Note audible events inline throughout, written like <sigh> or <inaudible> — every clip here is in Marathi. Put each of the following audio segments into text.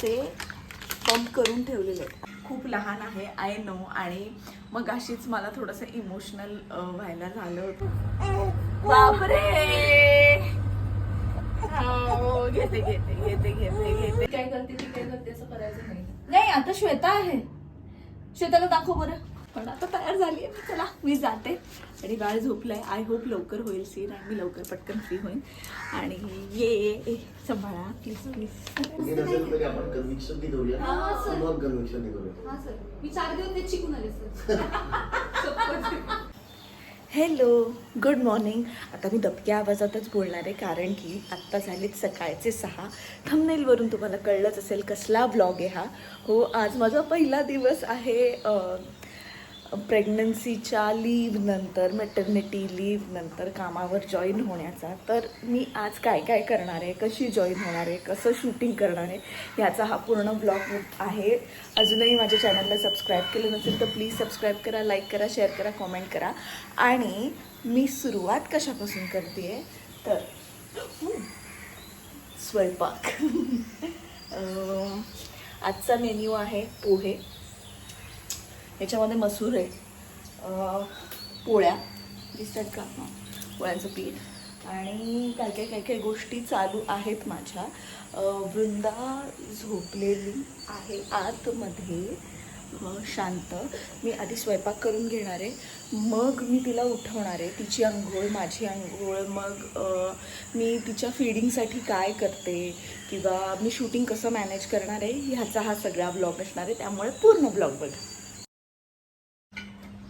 असे पंप करून ठेवलेले आहेत. खूप लहान आहे आय नो आणि मग अशीच मला थोडंसं इमोशनल व्हायला झालं होतं. बापरे! हो, घेते घेते घेते घेते घेते. काय करते ती? काय करते असं करायचं नाही. नाही आता श्वेता आहे. श्वेताला दाखव बरं. पण आता तयार झाली आहे मी. चला मी जाते. आणि बाळ झोपलाय. आय होप लवकर होईल सीन आणि मी लवकर पटकन फ्री होईल आणि ये सांभाळा. प्लीज प्लीज हे हा, हा मी चार दिवस शिकून आले सर हॅलो गुड मॉर्निंग आता मी दबक्या आवाजातच बोलणार आहे कारण की आत्ता झालेत सकाळचे सहा. थंबनेलवरून तुम्हाला कळलंच असेल कसला ब्लॉग आहे हा. हो आज माझा पहिला दिवस आहे प्रेग्नन्सीच्या लीव नंतर लीव्हनंतर लीव नंतर कामावर जॉईन होण्याचा. तर मी आज काय काय करणार आहे कशी जॉईन होणार आहे कसं शूटिंग करणार आहे ह्याचा हा पूर्ण ब्लॉग आहे. अजूनही माझ्या चॅनलला सबस्क्राईब केलं नसेल तर प्लीज सबस्क्राईब करा लाईक करा शेअर करा कॉमेंट करा. आणि मी सुरुवात कशापासून करते आहे तर स्वयंपाक. <laughs> आजचा मेन्यू आहे पोहे. याच्यामध्ये मसूर आहे पोळ्या दिसतात का? हां पोळ्यांचं पीठ. आणि काय काय काय काय गोष्टी चालू आहेत माझ्या. वृंदा झोपलेली आहे आतमध्ये. शांत. मी आधी स्वयंपाक करून घेणार आहे. मग मी तिला उठवणार आहे. तिची आंघोळ माझी आंघोळ. मग मी तिच्या फीडिंगसाठी काय करते किंवा मी शूटिंग कसं मॅनेज करणार आहे ह्याचा हा सगळा ब्लॉग असणार आहे. त्यामुळे पूर्ण ब्लॉग बघा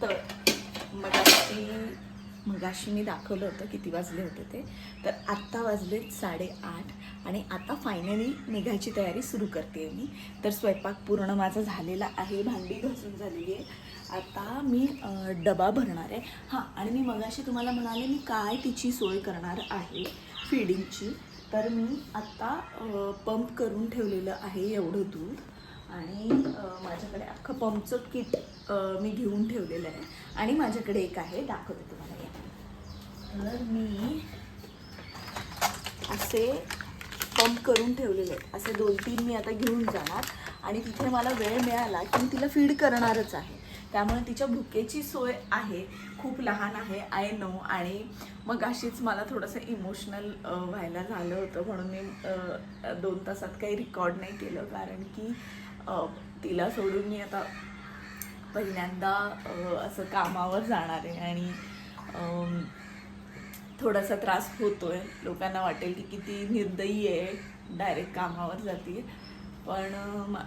तर मगाशी मगाशी मी दाखवलं होतं किती वाजले होते ते. तर आत्ता वाजले साडेआठ आणि आता फायनली निघायची तयारी सुरू करते मी. तर स्वयंपाक पूर्ण माझा झालेला आहे भांडी घासून झालेली आहे. आता मी डबा भरणार आहे. हां आणि मी मगाशी तुम्हाला म्हणाले मी काय तिची सोय करणार आहे फिडिंगची तर मी आत्ता पंप करून ठेवलेलं आहे एवढं दूध. आणि माझ्याकडे अख्खं पंपचं किट मी घेऊन ठेवलेलं आहे. आणि माझ्याकडे एक आहे दाखवते तुम्हाला या तर मी असे पंप करून ठेवलेले आहेत. असे दोन तीन मी आता घेऊन जाणार. आणि तिथे मला वेळ मिळाला की मी तिला फीड करणारच आहे. त्यामुळे तिच्या भुकेची सोय आहे. खूप लहान आहे. आय नो आणि मग अशीच मला थोडंसं इमोशनल व्हायला झालं होतं. म्हणून मी दोन तासात काही रेकॉर्ड नाही केलं. कारण की तिला सोडून मी आता पहिल्यांदा असं कामावर जाणार आहे. आणि थोडासा त्रास होतोय. लोकांना वाटेल की किती निर्दयी आहे डायरेक्ट कामावर जाते पण मा-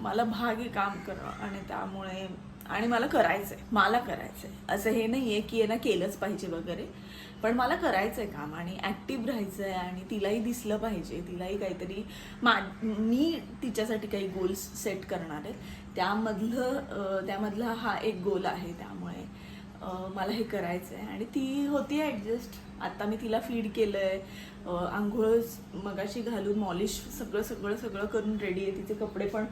मला भाग आहे काम करणं आणि त्यामुळे आणि मला करायचं आहे मला करायचं आहे असं हे नाही आहे की यांना केलंच पाहिजे वगैरे. पण मला करायचं आहे काम आणि ॲक्टिव्ह राहायचं आहे आणि तिलाही दिसलं पाहिजे. तिलाही काहीतरी मा मी तिच्यासाठी काही गोल्स सेट करणार आहे. त्यामधलं त्यामधला हा एक गोल आहे. त्यामुळे मला हे करायचं आहे आणि ती होती ॲडजस्ट आता मी तिला फीड केलं आहे आंघोळ मगाशी घालून मॉलिश सगळं सगळं सगळं करून रेडी आहे. तिचे कपडे पण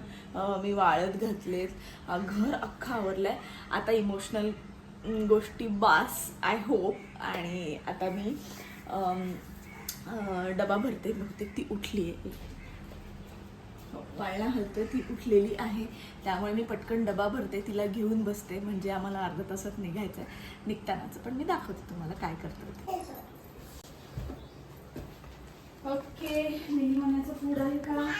मी वाळत घातलेत. घर अख्खं आवरलं आहे आता इमोशनल गोष्टी बास आय होप आणि आता मी डबा भरते बहुतेक ती उठली आहे पाळणा हलतोय ती उठलेली आहे. त्यामुळे मी पटकन डबा भरते तिला घेऊन बसते. म्हणजे आम्हाला अर्धा तासात निघायचं आहे निघतानाचं. पण मी दाखवते तुम्हाला काय करतो ओके मेहमानाचं फूड आहे का?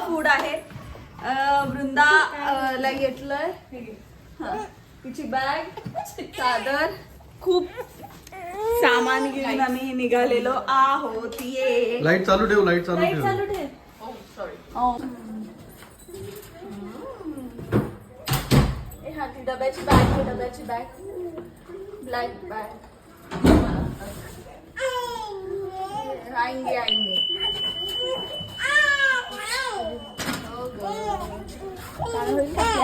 फूड आहे. वृंदा ला घेतलंय. हा. तिची बॅग चादर. खूप सामान घेऊन आम्ही निघालेलो आहोत. ये. लाइट चालू ठेव लाइट चालू लाइट चालू ठेव. Sorry Oh. ए, हा ती डब्याची बॅग आहे डब्याची बॅग ब्लॅक बॅग आएंगे आएंगे हो गं.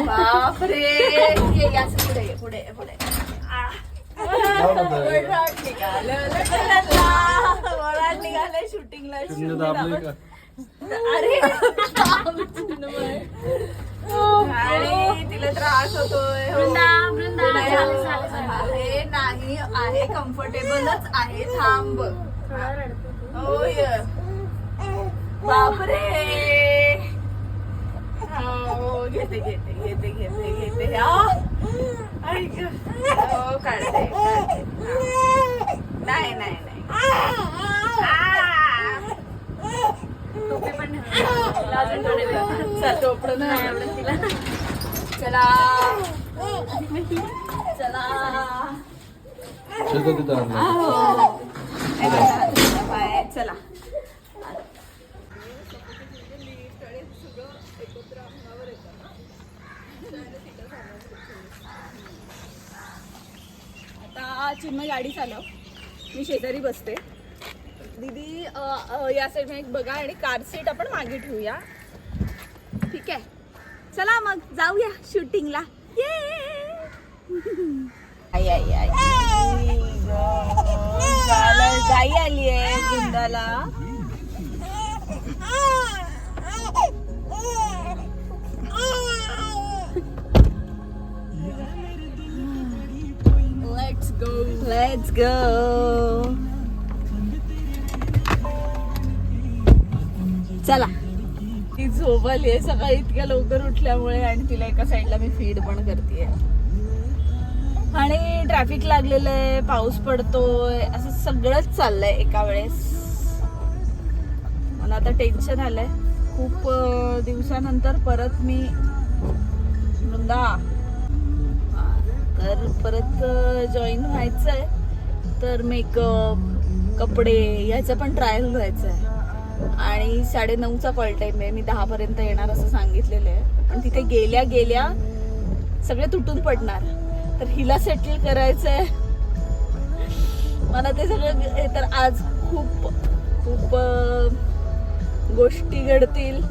बापरे. ये या असं पुढे ये, पुढे ये, पुढे. वराड निघालं वराड निघालं शूटिंगला शून्य दाबले का अरे आणि तिला त्रास होतोय हो. झालं. हे नाही आहे कम्फर्टेबलच आहे. थांब. होय बापरे. हो घेते घेते घेते घेते घेते. हो. काढते. नाही नाही नाही. टोपी पण अजून थोडे नाही आवडत तिला. चला. आता चिन्मय गाडी चालव. मी शेजारी बसते. दीदी अ, अ, या साईड एक बघा आणि कार सीट आपण मागे ठेवूया. ठीक आहे. चला मग जाऊया शूटिंगला ये आई आई आई. झालं, गाई आली आहे वृंदाला लेट्स गो चला. ती झोपली आहे. सकाळी इतक्या लवकर उठल्यामुळे आणि तिला एका साईडला मी फीड पण करते आणि ट्रॅफिक लागलेलं आहे. पाऊस पडतोय. असं सगळंच चाललंय एका वेळेस. मला आता टेन्शन आलंय. खूप दिवसानंतर परत मी वृंदा. तर परत जॉईन व्हायचं आहे तर मेकअप कपडे याचं पण ट्रायल व्हायचं आहे आणि साडे नऊचा कॉल टाईम आहे. मी दहा पर्यंत येणार असं सांगितलेलं आहे. पण तिथे गेल्या गेल्या सगळे तुटून पडणार. तर हिला सेटल करायचंय. मला ते सगळं हे तर आज खूप खूप गोष्टी घडतील.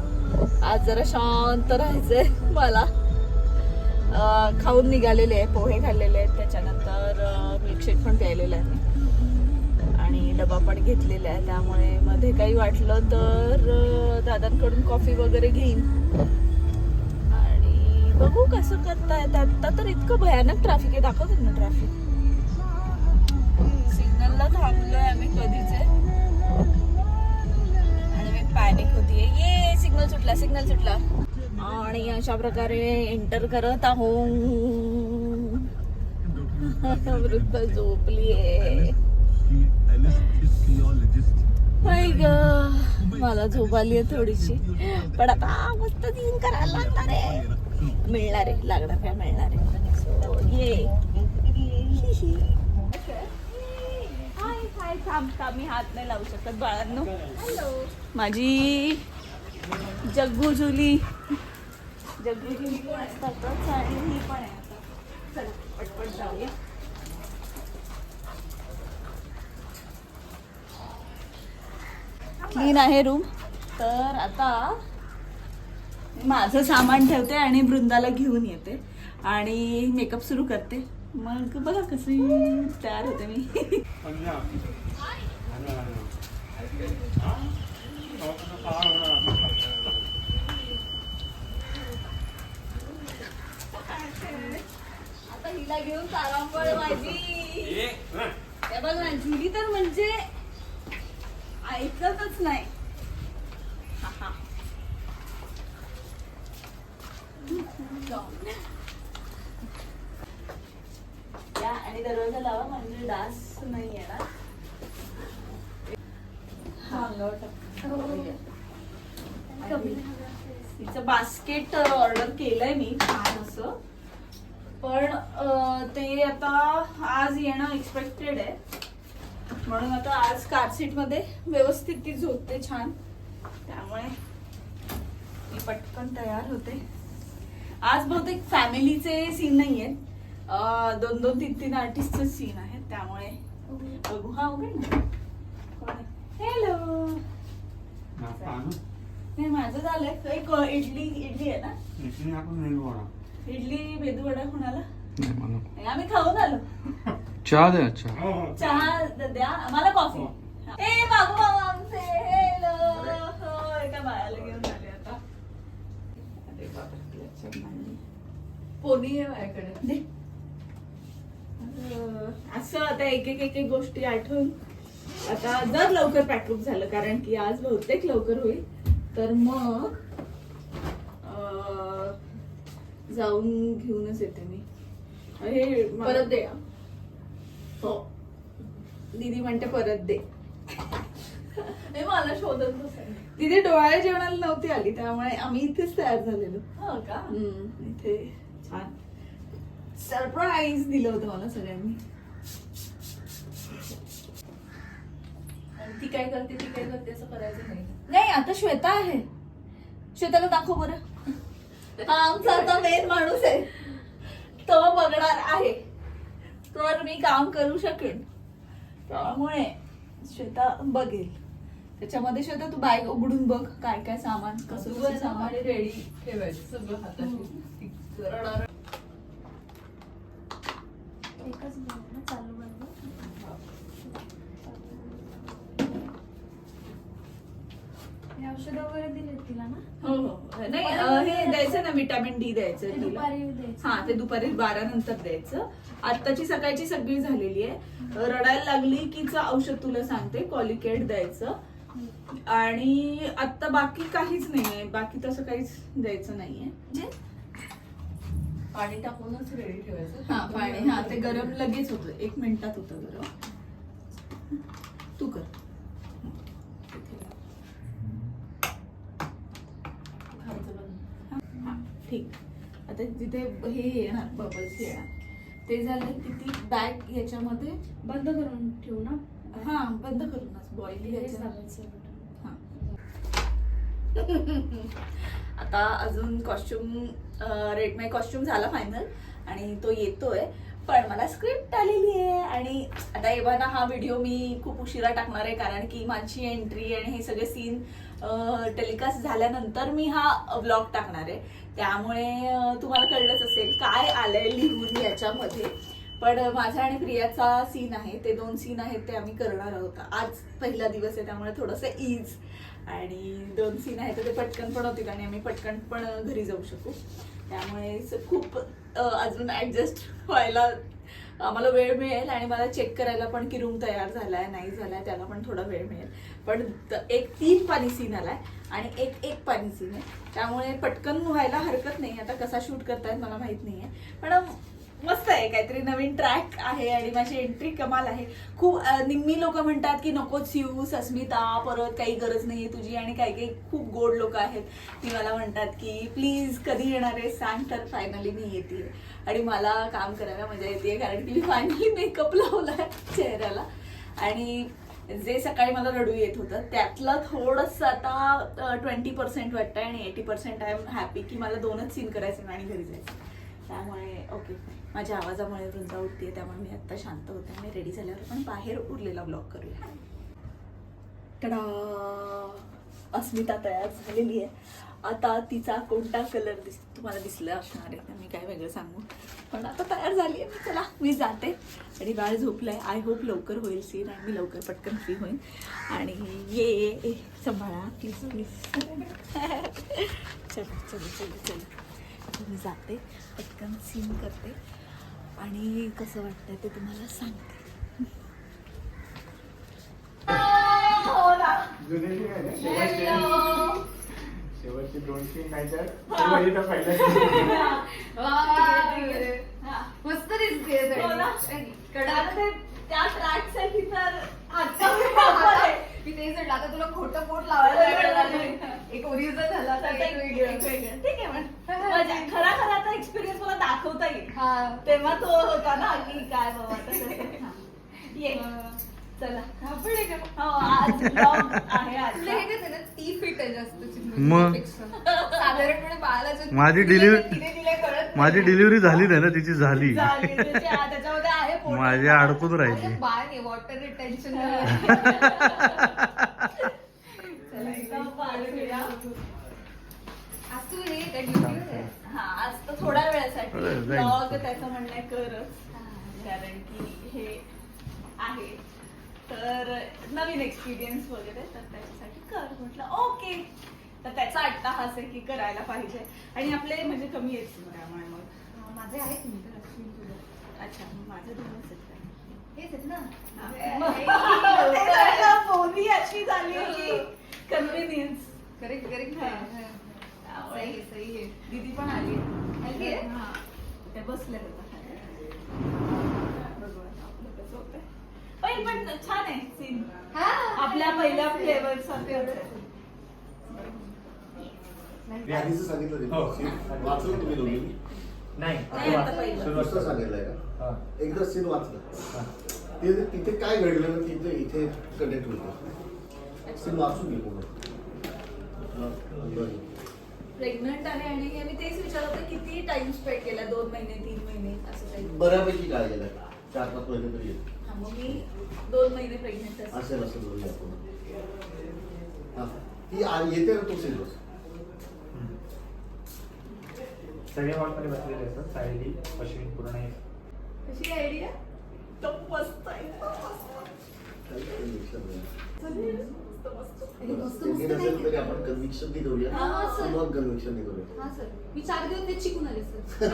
आज जरा शांत राहायचंय मला. खाऊन निघालेले आहे पोहे खाल्लेले आहेत त्याच्यानंतर मिल्कशेक पण प्यायलेला आहे आणि डबा पण घेतलेला आहे त्यामुळे मध्ये काही वाटलं तर दादांकडून कॉफी वगैरे घेईन. आणि बघू कसं करतायत आता. तर इतकं भयानक ट्रॅफिक आहे. दाखवत ना ट्रॅफिक सिग्नलला थांबलोय आम्ही कधीच आणि मी पॅनिक होतीये. ये सिग्नल सुटला सिग्नल सुटला. आणि अशा प्रकारे एंटर करत आहो वृद्ध झोपली आहे मला झोप आली आहे थोडीशी. पण आता मस्त दिन करायला लागणार आहे. मिळणार आहे. लागणार काय? मिळणार आहे. ये. हाय हाय थांब थांब. मी हात नाही लावू शकत बाळांनो. माझी जग्गू जुली जग्गू जुली पण असतातच आणि ही पण आहे आता चल पटपट जाऊया क्लीन आहे रूम तर आता माझं सामान ठेवते आणि वृंदाला घेऊन येते. आणि मेकअप सुरू करते. मग बघा कशी तयार होते मी. <laughs> आता हिला घेऊन तारांबळ माझी हे बघ ना जुली तर म्हणजे ऐकतच नाही. या आणि दरवाजा लावा म्हणजे डास नाही येणार हा, तिचं बास्केट ऑर्डर केलंय मी छान असं. पण ते आता आज येणं एक्सपेक्टेड आहे. म्हणून आता आज कार सीटमध्ये व्यवस्थित ती झोपते छान. त्यामुळे मी पटकन तयार होते. आज बहुतेक फॅमिलीचे सीन नाही आहेत दोन दोन तीन तीन आर्टिस्टचे सीन आहेत. त्यामुळे बघू. हा हॅलो नाही माझं झालंय. एक इडली इडली आहे ना? इडली मेदूवडा कोणाला? नाही मला नाही, आम्ही खाऊन आलो चहा द्या चहा. चहा द- द्या. मला कॉफी ए बाबू बाबा आमचे हेलो हो एका बाळाला घेऊन आले आता. अरे बापरे लक्षात नाही. पोनी आहे माझ्याकडे. दे. अं, असं आता एक एक एक एक गोष्टी आठवून आता जर लवकर पॅकअप झालं कारण की आज बहुतेक लवकर होईल. तर मग जाऊन घेऊनच येते मी. हे परत दे. हो. दीदी म्हणते परत दे. हे मला शोधत बसायला दीदी डोळ्या जेवणाला नव्हती आली त्यामुळे आम्ही इथेच तयार झालेलो. हो का? हम्म, इथे छान. सरप्राईज दिलं होतं मला सगळ्यांनी. आणि ती काय करते ती काय करते असं करायचं नाही. नाही आता श्वेता आहे. श्वेताला दाखव बरं. हा आमचा आता मेन माणूस आहे. तो बघणार आहे. तर मी काम करू शकेन. त्यामुळे श्वेता बघेल. त्याच्यामध्ये श्वेता तू बॅग उघडून बघ काय काय सामान कसं सामान. रेडी ठेवायचं सगळं हाताशी. रडारड. एकच चालू बंद हे औषध वगैरे दिले तिला ना? हो हो नाही अं, हे द्यायचं? ना विटामिन डी द्यायचं ते तिला. दुपारी द्यायचं. हा ते दुपारी बारा नंतर द्यायचं. आत्ताची सकाळची सगळी झालेली आहे. रडायला लागली की च औषध तुला सांगते कॉलिकेट द्यायचं. आणि आता बाकी काहीच नाहीये. बाकी तसं काहीच द्यायचं नाहीये. पाणी टाकूनच रेडी ठेवायचं. हा पाणी. हा ते गरम लगेच होतं. एक मिनिटात होतं गरम. तू कर खायचं बंद. हा, ठीक. आता तिथे हे येणार बबल्स येणार. ते झालं की ती बॅग याच्यामध्ये बंद करून ठेवू ना? हा बंद करूनच बॉईल हे. <laughs> आता अजून कॉस्ट्युम रेड माय कॉस्ट्युम झाला फायनल आणि तो येतोय. पण मला स्क्रिप्ट आलेली आहे आणि आता एव्हा ना हा व्हिडिओ मी खूप उशिरा टाकणार आहे कारण की माझी एंट्री आणि हे सगळे सीन टेलिकास्ट झाल्यानंतर मी हा व्लॉग टाकणार आहे. त्यामुळे तुम्हाला कळलंच असेल काय आलंय लिहून याच्यामध्ये. पण माझा आणि प्रियाचा सीन आहे ते दोन सीन आहेत ते आम्ही करणार आहोत. आज पहिला दिवस आहे त्यामुळे थोडंसं ईज आणि दोन सीन आहेत तर ते पटकन पण होतील आणि आम्ही पटकन पण घरी जाऊ शकू. त्यामुळे खूप अजून ऍडजस्ट व्हायला आम्हाला वेळ मिळेल आणि मला चेक करायला पण की रूम तयार झाला आहे नाही झाला आहे त्याला पण थोडा वेळ मिळेल. पण एक तीन पाणी सीन आला आहे आणि एक एक पाणी सीन आहे. त्यामुळे पटकन व्हायला हरकत नाही. आता कसा शूट करतायत मला माहीत आहे पण मस्त आहे. काहीतरी नवीन ट्रॅक आहे आणि माझी एंट्री कमाल आहे. खूप निम्मी लोक म्हणतात की नकोच येऊ सस्मिता परत काही गरज नाहीये तुझी आणि काही काही खूप गोड लोक आहेत. ती मला म्हणतात की प्लीज कधी येणार आहे सांग. तर फायनली मी येते आणि मला काम करायला मजा येते कारण की मी फायनली मेकअप लावलाय चेहऱ्याला. आणि जे सकाळी मला रडू येत होतं त्यातलं थोडंसं आता ट्वेंटी पर्सेंट वाटतं आणि eighty percent I am happy की मला दोनच सीन करायचे आणि घरी जायचं. त्यामुळे ओके माझ्या आवाजामुळे वृंदा उठते त्यामुळे मी आत्ता शांत होते आणि रेडी झाल्यावर आपण बाहेर उरलेला ब्लॉग करूया. टडा अस्मिता तयार झालेली आहे आता तिचा कोणता कलर दिसतो तुम्हाला दिसला असणार आहे मी काय वेगळं सांगू. पण आता तयार झाली आहे मी चला मी जाते. आणि बाळ झोपलंय. आय होप लवकर होईल सीन आणि मी लवकर पटकन फ्री होईन. आणि ये सांभाळा प्लीज प्लीज चलो चलो चलो चलो. मी जाते पटकन सीन करते. आणि कसं वाटतंय ते तुम्हाला सांगते. शेवटची दोन तीन नाही तर तर पहिल्या <laughs> मस्त दिसते हो ना? कडा त्या ट्रॅकसाठी तर <laughs> मी तेच म्हटलं आता तुला खोटं पोट लावायला. एक ओरिजिनल झाला आता एक वेगळं. ठीक आहे पण मजा- खरा खरा आता एक्सपिरियन्स मला दाखवता येईल. हा. तेव्हा तो होता ना की काय बाबा तसं. ये. चला आपण आहे का? हो आज vlog आहे आज तुला कसं आहे ना, ती fit आहे जास्त मग? चिमणीपेक्षा. साधारणपणे बाळाला जे माझी किती delivery- किती दिले कळत नाही. माझी डिलिव्हरी झाली नाही ना तिची झाली झाली. त्याच्या- त्याच्यामध्ये आहे पोट. माझी अडकून राहिली बाळ नाही वॉटर रिटेन्शन <laughs> चला, एकदम पाणी पिऊया. आज तू हे काय ड्युटीवर आहे हा आज तर थोड्या वेळासाठी अरे, जाईन. ब्लॉग त्याचं म्हणणं आहे करच कारण की हे आहे तर नवीन एक्सपिरियन्स वगैरे तर त्याच्यासाठी कर म्हटलं ओके तर त्याचा अट्टाहास आहे की करायला पाहिजे. आणि आपले म्हणजे कमी आहेत त्यामुळे मग. माझे आहेत मित्र अश्विन तुझं. अच्छा माझं दोनच आहेत हेच आहेत ना. <laughs> बोली अशी झाली की कन्व्हिनियन्स करेक्ट करेक्ट आहे सही आहे. दीदी पण आली आली आहे? हा. ते बसले आता खाली. बघू आता आपलं कसं होतंय. पण पण छान आहे सीन हा आपल्या पहिल्या फ्लेवर सारखं मी आधीच सांगितलं हो. वाचलं तुम्ही दोघी. नाही. नाही, आता पहिलं. सुरुवात नुसतं सांगितलंय का? हा. एकदा सीन वाचलं. ते तिथे काय घडलं ना तिथे इथे कनेक्ट होतं. सीन वाचून घे पूर्ण. हा, बरं. प्रेग्नंट आहे आणि मी तेच विचारत होते किती टाइम स्पेंड केला? दोन महिने तीन महिने? असं काही. बऱ्यापैकी काय गेलं चार पाच महिने तरी. येईल. मग मी दोन महिने प्रेग्नेंट असेल असेल असं बोलूया आपण हा. ती आ- येते ना तो सिलेबस सगळे हॉलमध्ये बसलेले असतात सायली अश्विन पूर्ण हे. कशी आयडिया तो मस्त आहे. मस्त मस्त. हे मस्त ते मस्त नसेल नाही तरी आपण कन्व्हिक्शन करूया हा, सर. मग कन्व्हिक्शन करूया हा सर. मी चार दिवस तेच शिकून आले सर. <laughs>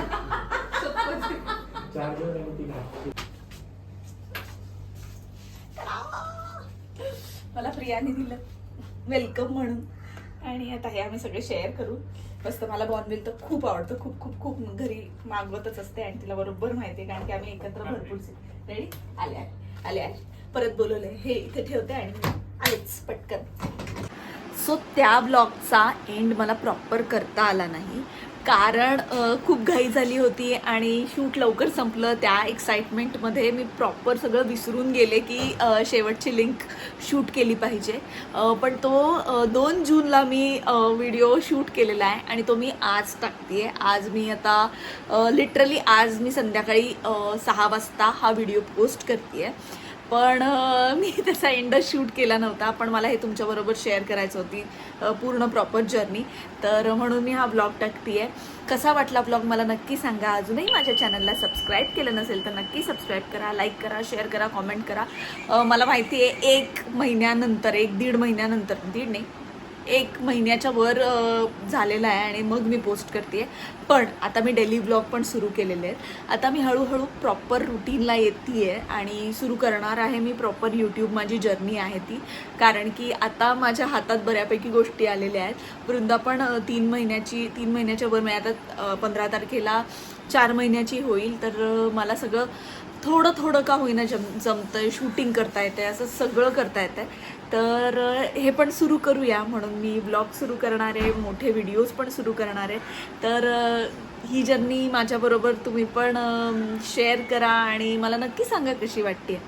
चार दिवस आणि तीन रात्री. मला प्रियाने दिलं. वेलकम म्हणून. आणि आता हे आम्ही सगळे शेअर करू. मस्त मला बॉर्नविल तर खूप आवडतं. खूप खूप खूप घरी मागवतच असते आणि तिला बरोबर माहिती आहे. कारण की आम्ही एकत्र भरपूर रेडी आले आले आले आले. परत बोलवले हे इथे ठेवते आणि आलेच पटकन. सो त्या ब्लॉगचा एंड मला प्रॉपर करता आला नाही. कारण खूप घाई झाली होती आणि शूट लवकर संपलं. त्या एक्साइटमेंटमध्ये मी प्रॉपर सगळं विसरून गेले की शेवटची लिंक शूट केली पाहिजे. पण तो दोन जूनला मी व्हिडिओ शूट केलेला आहे आणि तो मी आज टाकते आज मी आता लिटरली आज मी संध्याकाळी सहा वाजता हा व्हिडिओ पोस्ट करते आहे पण मी <laughs> त्याचा एंड शूट केला नव्हता पण मला हे तुमच्याबरोबर शेअर करायचं होती पूर्ण प्रॉपर जर्नी. तर म्हणून मी हा ब्लॉग टाकते आहे कसा वाटला ब्लॉग मला नक्की सांगा. अजूनही माझ्या चॅनलला सबस्क्राईब केलं नसेल तर नक्की सबस्क्राईब करा लाईक करा शेअर करा कॉमेंट करा. मला माहिती आहे एक महिन्यानंतर एक दीड महिन्यानंतर दीड नाही एक महिन्याच्या वर झालेला आहे आणि मग मी पोस्ट करते पण आता मी डेली ब्लॉग पण सुरू केलेले आहेत. आता मी हळूहळू प्रॉपर रुटीनला येते आहे आणि सुरू करणार आहे मी प्रॉपर यूट्यूब माझी जर्नी आहे ती. कारण की आता माझ्या हातात बऱ्यापैकी गोष्टी आलेल्या आहेत. वृंदा पण तीन महिन्याची तीन महिन्याच्या वर मी आता पंधरा तारखेला चार महिन्याची होईल. तर मला सगळं थोडं थोडं का होईना जम जमतंय. शूटिंग करता येतंय. असं सगळं करता येतंय. तर हे पण सुरू करूया म्हणून मी ब्लॉग सुरू करणार आहे मोठे व्हिडिओज पण सुरू करणार आहे. तर ही जर्नी माझ्याबरोबर तुम्ही पण शेअर करा आणि मला नक्की सांगा कशी वाटते